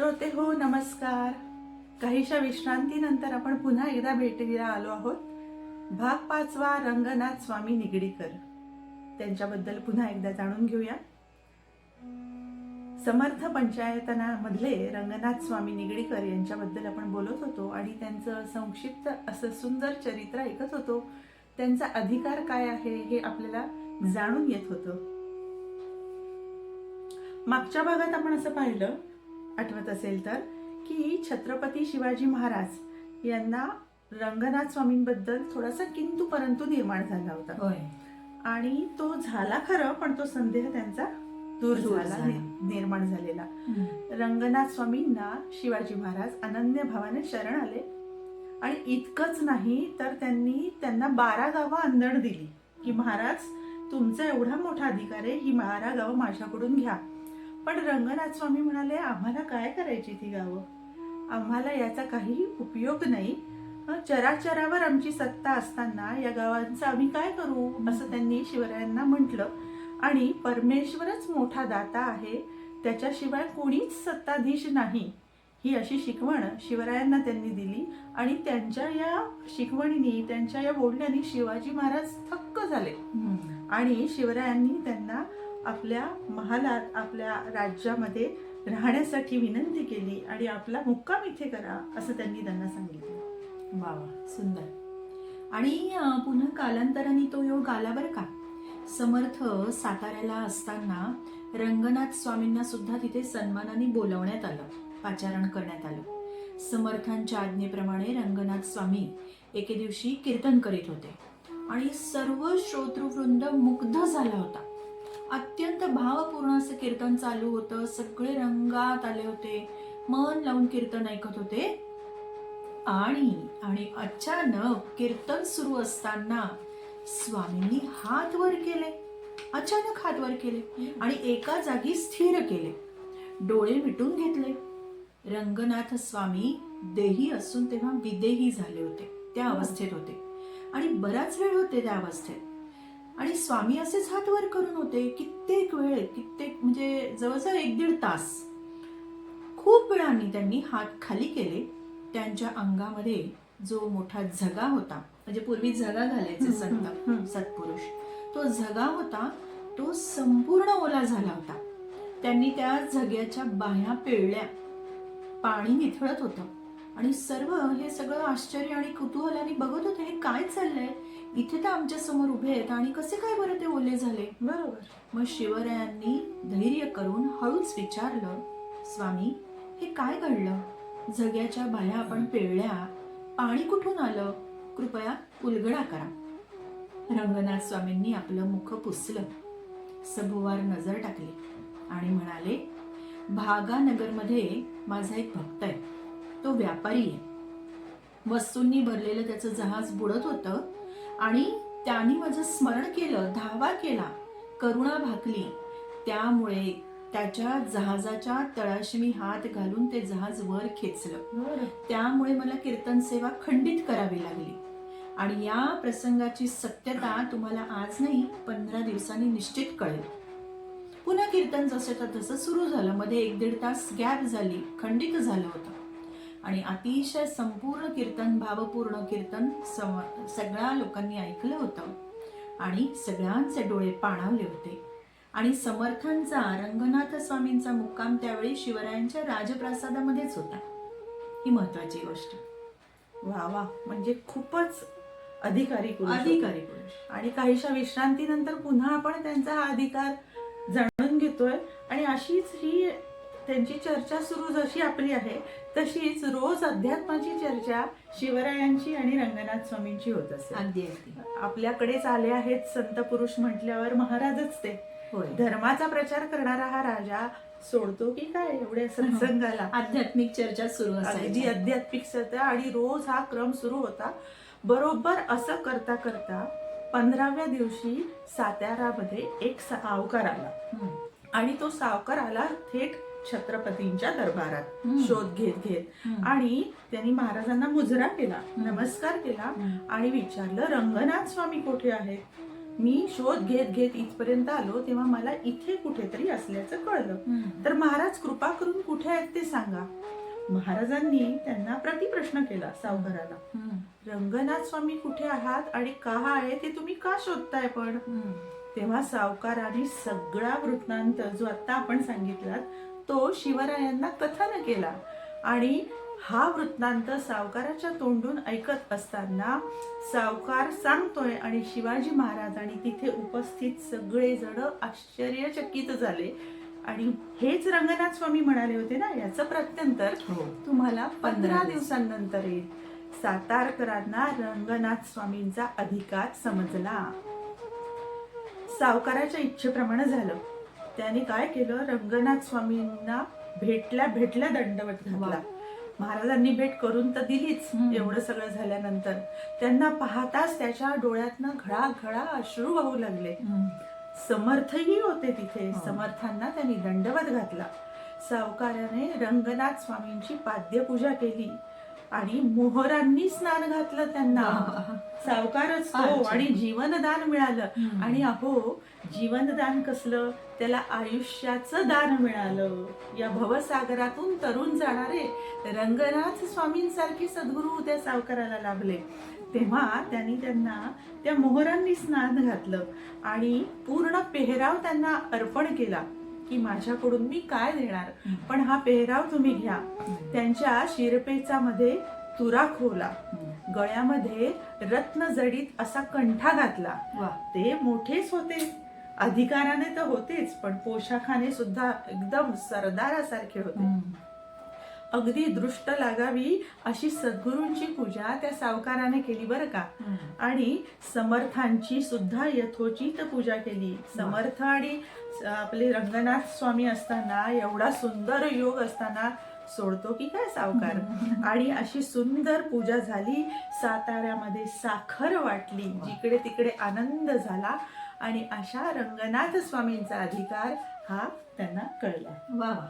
श्रोते हो नमस्कार. काहीशा विश्रांतीनंतर आपण पुन्हा एकदा भेटीला आलो आहोत. भाग पाचवा रंगनाथ स्वामी निगडीकर. त्यांच्याबद्दल पुन्हा एकदा जाणून घेऊया. समर्थ पंचायतनामधले रंगनाथ स्वामी निगडीकर यांच्याबद्दल आपण बोलत होतो आणि त्यांचं संक्षिप्त असं सुंदर चरित्र ऐकत होतो. त्यांचा अधिकार काय आहे हे आपल्याला जाणून येत होतं. मागच्या भागात आपण असं पाहिलं आठवत असेल तर की छत्रपती शिवाजी महाराज यांना रंगनाथ स्वामींबद्दल थोडासा किंतु परंतु निर्माण झाला होता. आणि तो झाला खरं पण तो संदेह त्यांचा दूर झाला निर्माण झालेला. रंगनाथ स्वामींना शिवाजी महाराज अनन्य भावाने शरण आले. आणि इतकंच नाही तर त्यांनी त्यांना बारा गावं अंदण दिली की महाराज तुमचा एवढा मोठा अधिकार आहे ही बारा गावं माझ्याकडून घ्या. पण रंगनाथ स्वामी म्हणाले आम्हाला काय करायची ती गावं? आम्हाला याचा काही उपयोग नाही. चराचरावर आमची सत्ता असताना या गावांचं आम्ही काय करू? असं त्यांनी शिवरायांना म्हटलं. आणि परमेश्वरच मोठा दाता आहे त्याच्याशिवाय कोणीच सत्ताधीश नाही. ही अशी शिकवण शिवरायांना त्यांनी दिली आणि त्यांच्या या शिकवणीने त्यांच्या या बोलण्याने शिवाजी महाराज थक्क झाले. आणि शिवरायांनी त्यांना आपल्या महालात आपल्या राज्यामध्ये राहण्यासाठी विनंती केली आणि आपला मुक्काम इथे करा असं त्यांनी त्यांना सांगितलं. वा वा सुंदर. आणि पुन्हा कालांतराने तो योग आला बरं का? समर्थ साताऱ्याला असताना रंगनाथ स्वामींना सुद्धा तिथे सन्मानाने बोलवण्यात आलं पाचारण करण्यात आलं. समर्थांच्या आज्ञेप्रमाणे रंगनाथ स्वामी एके दिवशी कीर्तन करीत होते. आणि सर्व श्रोतृवृंद मुग्ध झाला होता. अत्यंत भावपूर्ण असं कीर्तन चालू होतं. सगळे रंगात आले होते. मन लावून कीर्तन ऐकत होते. आणि आणि अचानक कीर्तन सुरू असताना स्वामींनी हात वर केले. अचानक हात वर केले. आणि एका जागी स्थिर केले. डोळे मिटून घेतले. रंगनाथ स्वामी देही असून तेव्हा विदेही झाले होते. त्या अवस्थेत होते. आणि बराच वेळ होते त्या अवस्थेत. आणि स्वामी असेच हात वर करून होते कित्येक वेळ कित्येक म्हणजे जवळजवळ एक दीड तास. खूप वेळांनी त्यांनी हात खाली केले. त्यांच्या अंगामध्ये जो मोठा झगा होता म्हणजे पूर्वी झगा घालायचे संत. सत्पुरुष तो झगा होता तो संपूर्ण ओला झाला होता. त्यांनी त्या झग्याच्या बाह्या पिळल्या पाणी निथळत होतं. आणि सर्व हे सगळं आश्चर्य आणि कुतूहलाने बघत होते हे काय चाललंय? इथे तर आमच्यासमोर उभे आहेत. आणि कसे काय बरं ते ओले झाले? बरोबर. मग शिवरायांनी धैर्य करून हळूच विचारलं स्वामी हे काय घडलं? जग्याच्या बाया आपण पिळल्या पाणी कुठून आलं? कृपया उलगडा करा. रंगनाथ स्वामींनी आपलं मुख पुसलं सभोवार नजर टाकली आणि म्हणाले भागानगरमध्ये माझा एक भक्त आहे. तो व्यापारी आहे. वस्तूंनी भरलेलं त्याचं जहाज बुडत होतं आणि त्यांनी माझं स्मरण केलं धावा केला करुणा भाकली. त्यामुळे त्याच्या जहाजाच्या तळाशी मी हात घालून ते जहाज वर खेचलं. त्यामुळे मला कीर्तन सेवा खंडित करावी लागली. आणि या प्रसंगाची सत्यता तुम्हाला आज नाही पंधरा दिवसांनी निश्चित कळेल. पुन्हा कीर्तन जसं तसं सुरू झालं. मध्ये एक दीड तास गॅप झाली खंडित झालं होतं. आणि अतिशय संपूर्ण कीर्तन भावपूर्ण कीर्तन सम- सगळ्या लोकांनी ऐकलं होतं. आणि सगळ्यांचे डोळे पाणावले होते. आणि समर्थांचा रंगनाथ स्वामींचा मुक्काम त्यावेळी शिवरायांच्या राजप्रासादामध्येच होता. ही महत्वाची गोष्ट. वा वा. म्हणजे खूपच अधिकारी. अधिकारी आणि काहीशा विश्रांतीनंतर पुन्हा आपण त्यांचा हा अधिकार जाणून घेतोय. आणि अशीच ही त्यांची चर्चा सुरू जशी आपली आहे तशीच रोज अध्यात्माची चर्चा शिवरायांची आणि रंगनाथ स्वामींची होत अगदी अगदी. आपल्याकडेच आले आहेत संत पुरुष म्हटल्यावर महाराजच ते. धर्माचा प्रचार करणारा हा राजा सोडतो की काय एवढ्या सत्संगाला? आध्यात्मिक चर्चा सुरू असायची. आध्यात्मिक आणि रोज हा क्रम सुरू होता. बरोबर असं करता करता पंधराव्या दिवशी सातारामध्ये एक सावकार आला. आणि तो सावकार आला थेट छत्रपतींच्या दरबारात. शोध घेत घेत. आणि त्यांनी महाराजांना मुजरा केला. नमस्कार केला. आणि विचारलं रंगनाथ स्वामी कुठे आहेत मी शोध घेत घेत इथपर्यंत आलो तेव्हा मला इथे कुठेतरी असल्याचं कळलं. तर महाराज कृपा करून कुठे आहेत ते सांगा महाराजांनी त्यांना प्रतिप्रश्न केला सावकाराला. रंगनाथ स्वामी कुठे आहात आणि का आहे ते तुम्ही का शोधताय पण. तेव्हा सावकाराने सगळा वृत्तांत जो आता आपण सांगितला तो शिवरायांना कथन केला. आणि हा वृत्तांत सावकाराच्या तोंडून ऐकत असताना सावकार सांगतोय आणि शिवाजी महाराज आणि तिथे उपस्थित सगळे जण आश्चर्यचकित झाले. आणि हेच रंगनाथ स्वामी म्हणाले होते ना याचं प्रत्यंतर हो. तुम्हाला पंधरा पंधरा दिवस. दिवसांनंतर येईल. सातारकरांना रंगनाथ स्वामींचा अधिकार समजला. सावकाराच्या इच्छेप्रमाणे झालं त्याने काय केलं रंगनाथ स्वामींना भेटल्या भेटल्या दंडवत घातला. महाराजांनी भेट करून तर दिलीच. एवढं सगळं झाल्यानंतर त्यांना पाहताच त्याच्या डोळ्यातनं घळा घळा अश्रू वाहू लागले. समर्थही होते तिथे हो. समर्थांना त्यांनी दंडवत घातला सावकाराने रंगनाथ स्वामींची पाद्यपूजा केली आणि मोहरांनी स्नान घातलं त्यांना. सावकारच तो. आणि जीवनदान मिळालं. आणि अहो जीवनदान कसलं त्याला आयुष्याचं दान मिळालं या भवसागरातून तरुण जाणारे रंगनाथ स्वामींसारखे सद्गुरू त्या सावकाराला लाभले तेव्हा त्यांनी त्यांना त्या मोहरांनी स्नान घातलं आणि पूर्ण पेहराव त्यांना अर्पण केला की माझ्याकडून मी काय देणार. पण हा पेहराव तुम्ही घ्या. त्यांच्या शिरपेचामध्ये तुरा खोवला हम्म. गळ्यामध्ये रत्न जडीत असा कंठा घातला वा. ते मोठेच होते अधिकाराने तर होतेच पण पोशाखाने सुद्धा एकदम सरदारासारखे होते. अगदी दृष्ट लागावी अशी सद्गुरूंची पूजा त्या सावकाराने केली बरं का. आणि समर्थांची सुद्धा यथोचित पूजा केली. समर्थ आणि आपले रंगनाथ स्वामी असताना एवढा सुंदर योग असताना सोडतो की काय सावकार? आणि अशी सुंदर पूजा झाली साताऱ्यामध्ये साखर वाटली जिकडे तिकडे आनंद झाला आणि अशा रंगनाथ स्वामींचा अधिकार हा त्यांना कळला. वा वा.